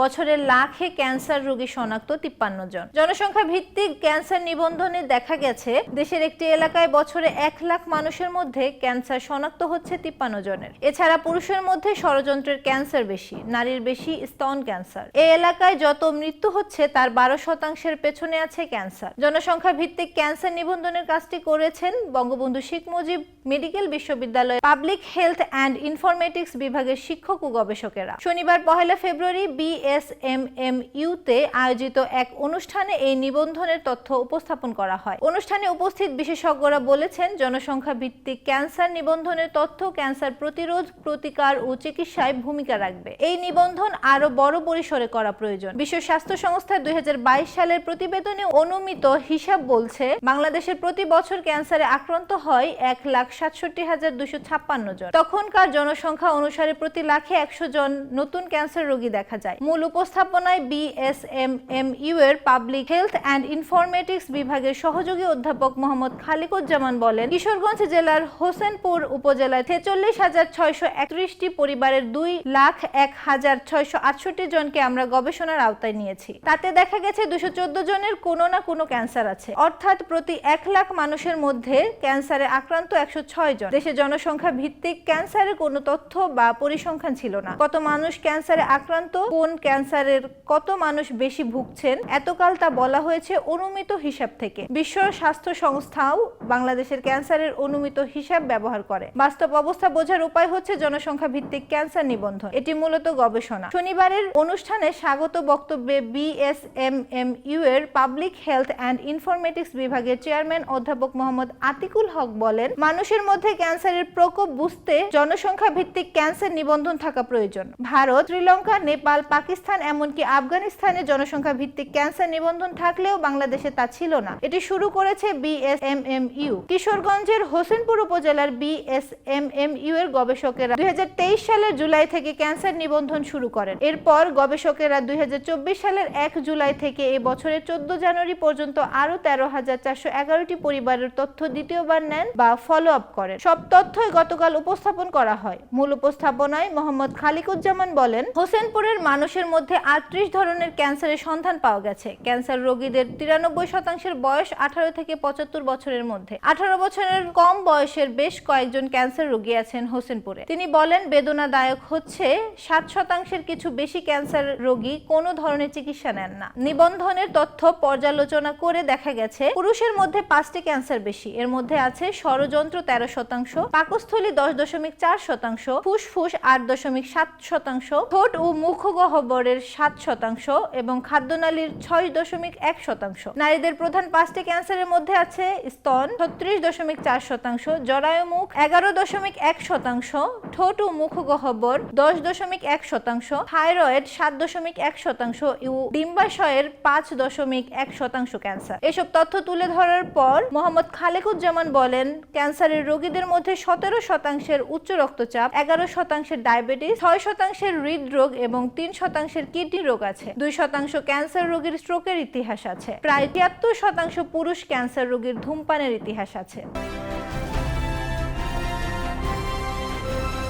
বছরে লাখে ক্যান্সার রোগী শনাক্ত তিপ্পান্ন জন। জনসংখ্যা ভিত্তিক ক্যান্সার নিবন্ধনে দেখা গেছে, দেশের একটি এলাকায় বছরে এক লাখ মানুষের মধ্যে ক্যান্সার শনাক্ত হচ্ছে তিপ্পান্ন জনের। এছাড়া পুরুষের মধ্যে ষড়যন্ত্রের ক্যান্সার বেশি, নারীর বেশি স্তন ক্যান্সার। এই এলাকায় যত মৃত্যু হচ্ছে, তার বারো শতাংশের পেছনে আছে ক্যান্সার। জনসংখ্যা ভিত্তিক ক্যান্সার নিবন্ধনের কাজটি করেছেন বঙ্গবন্ধু শেখ মুজিব মেডিকেল বিশ্ববিদ্যালয় পাবলিক হেলথ অ্যান্ড ইনফরমেটিক্স বিভাগের শিক্ষক ও গবেষকেরা। শনিবার পহেলা ফেব্রুয়ারি বিএসএমএম ইউতে আয়োজিত এক অনুষ্ঠানে এই নিবন্ধনের তথ্য উপস্থাপন করা হয়। অনুষ্ঠানে উপস্থিত বিশেষজ্ঞরা বলেছেন, জনসংখ্যা ভিত্তিক ক্যান্সার নিবন্ধনের তথ্য ক্যান্সার প্রতিরোধ, প্রতিকার ও চিকিৎসায় ভূমিকা রাখবে। এই নিবন্ধন আরও বড় পরিসরে করা প্রয়োজন। বিশ্ব স্বাস্থ্য সংস্থা দুই হাজার বাইশ সালের প্রতিবেদনে অনুমিত হিসাব বলছে বাংলাদেশের প্রতি বছর ক্যান্সারে আক্রান্ত হয় এক লাখ সাতষট্টি হাজার দুশো ছাপ্পান্ন জন। তখনকার জনসংখ্যা অনুসারে প্রতি লাখে একশো জন নতুন ক্যান্সার রোগী দেখা যায়। মূল উপস্থাপনায় বিএসএমএমইউ এর পাবলিক হেলথ অ্যান্ড ইনফরমেটিক্স বিভাগের সহযোগী অধ্যাপক মোহাম্মদ খালিকুজ্জামান বলেন, কিশোরগঞ্জ জেলার হোসেনপুর উপজেলায় ছেচল্লিশ হাজার ছয়শো একত্রিশটি পরিবারের দুই লাখ এক হাজার ছয়শো আটষট্টি জনকে আমরা গবেষণার আওতায় নিয়েছি। তাতে দেখা গেছে দুশো চোদ্দ জনের কোনো না কোনো ক্যান্সার আছে। অর্থাৎ প্রতি এক লাখ মানুষের মধ্যে ক্যান্সারে আক্রান্ত একশো ছয় জন। দেশে জনসংখ্যা ভিত্তিক ক্যান্সারের কোনো তথ্য বা পরিসংখ্যান ছিল না। কত মানুষ ক্যান্সারে আক্রান্ত, কোন ক্যান্সারের কত মানুষ বেশি ভুগছেন? এতকাল তা বলা হয়েছে অনুমিত হিসাব থেকে। বিশ্ব স্বাস্থ্য সংস্থাও বাংলাদেশের ক্যান্সারের অনুমিত হিসাব ব্যবহার করে। বাস্তব অবস্থা বোঝার উপায় হচ্ছে জনসংখ্যা ভিত্তিক ক্যান্সার নিবন্ধন। এটি মূলত গবেষণা। শনিবারের অনুষ্ঠানে স্বাগত বক্তব্যে বিএসএমএমইউ এর পাবলিক হেলথ অ্যান্ড ইনফরমেটিক্স বিভাগের চেয়ারম্যান অধ্যাপক মোহাম্মদ আতিকুল হক বলেন, মানুষের মধ্যে ক্যান্সারের প্রকোপ বুঝতে জনসংখ্যা ভিত্তিক ক্যান্সার নিবন্ধন থাকা প্রয়োজন। ভারত, শ্রীলঙ্কা, নেপাল, পাকিস্তান এমনকি আফগানিস্তানে জনসংখ্যা ভিত্তিক ক্যান্সার নিবন্ধন থাকলেও বাংলাদেশে তা ছিল না। এটি শুরু করেছে বিএসএমএমইউ কিশোরগঞ্জের হোসেনপুর উপজেলার বিএসএমএমইউ এর গবেষকেরা দুই সালের জুলাই থেকে ক্যান্সার নিবন্ধন শুরু করেন। এরপর গবেষকেরা দুই হাজার চব্বিশ সালের এক জুলাই থেকে এ বছরের চোদ্দ জানুয়ারি পর্যন্ত আরও তেরো হাজার চারশো এগারোটি পরিবারের তথ্য দ্বিতীয়বার নেন বা ফলো আপ করেন। সব তথ্যই গতকাল উপস্থাপন করা হয়। মূল উপস্থাপনায় মোহাম্মদ খালিকুজ্জামান বলেন, হোসেনপুরের মানুষের মধ্যে আটত্রিশ ধরনের ক্যান্সারের সন্ধান পাওয়া গেছে। ক্যান্সার রোগীদের তিরানব্বই শতাংশের বয়স আঠারো থেকে পঁচাত্তর বছরের মধ্যে। আঠারো বছরের কম বয়সের বেশ কয়েকজন ক্যান্সার রোগী আছেন হোসেনপুরে। তিনি বলেন, বেদনাদায়ক হচ্ছে, সাত শতাংশের কিছু বেশি ক্যান্সার রোগী কোনো ধরনের চিকিৎসা নেন না। নিবন্ধনের তথ্য পর্যালোচনা করে দেখা গেছে, পুরুষের মধ্যে পাঁচটি ক্যান্সার বেশি। এর মধ্যে আছে ষড়যন্ত্র তেরো শতাংশ, পাকস্থলী দশ দশমিক চার শতাংশ, ফুসফুস আট দশমিক সাত শতাংশ, ঠোঁট ও মুখগহ্বরের সাত শতাংশ এবং খাদ্যনালীর ছয় দশমিক এক শতাংশ। নারীদের প্রধান পাঁচটি ক্যান্সারের মধ্যে আছে স্তন ছত্রিশ দশমিক চার শতাংশ, জরায়ু মুখ এগারো দশমিক এক শতাংশ, ঠোঁট ও মুখগহ্বর দশ দশমিক এক শতাংশ, থাইরয়েড সাত দশমিক এক শতাংশ ও ডিম্বাশয়ের পাঁচ দশমিক এক শতাংশ ক্যান্সার। এসব তথ্য তুলে ধরার পর মোহাম্মদ খালেকুজ্জামান বলেন, ক্যান্সারের রোগীদের মধ্যে সতেরো শতাংশের উচ্চ রক্তচাপ, এগারো শতাংশের ডায়াবেটিস, ছয় শতাংশের হৃদরোগ এবং তিন শতাংশের কিডনি রোগ আছে, দুই শতাংশ ক্যান্সার রোগীর স্ট্রোকের ইতিহাস আছে, প্রায় তিয়াত্তর শতাংশ পুরুষ ক্যান্সার রোগীর ধূমপানের ইতিহাস আছে।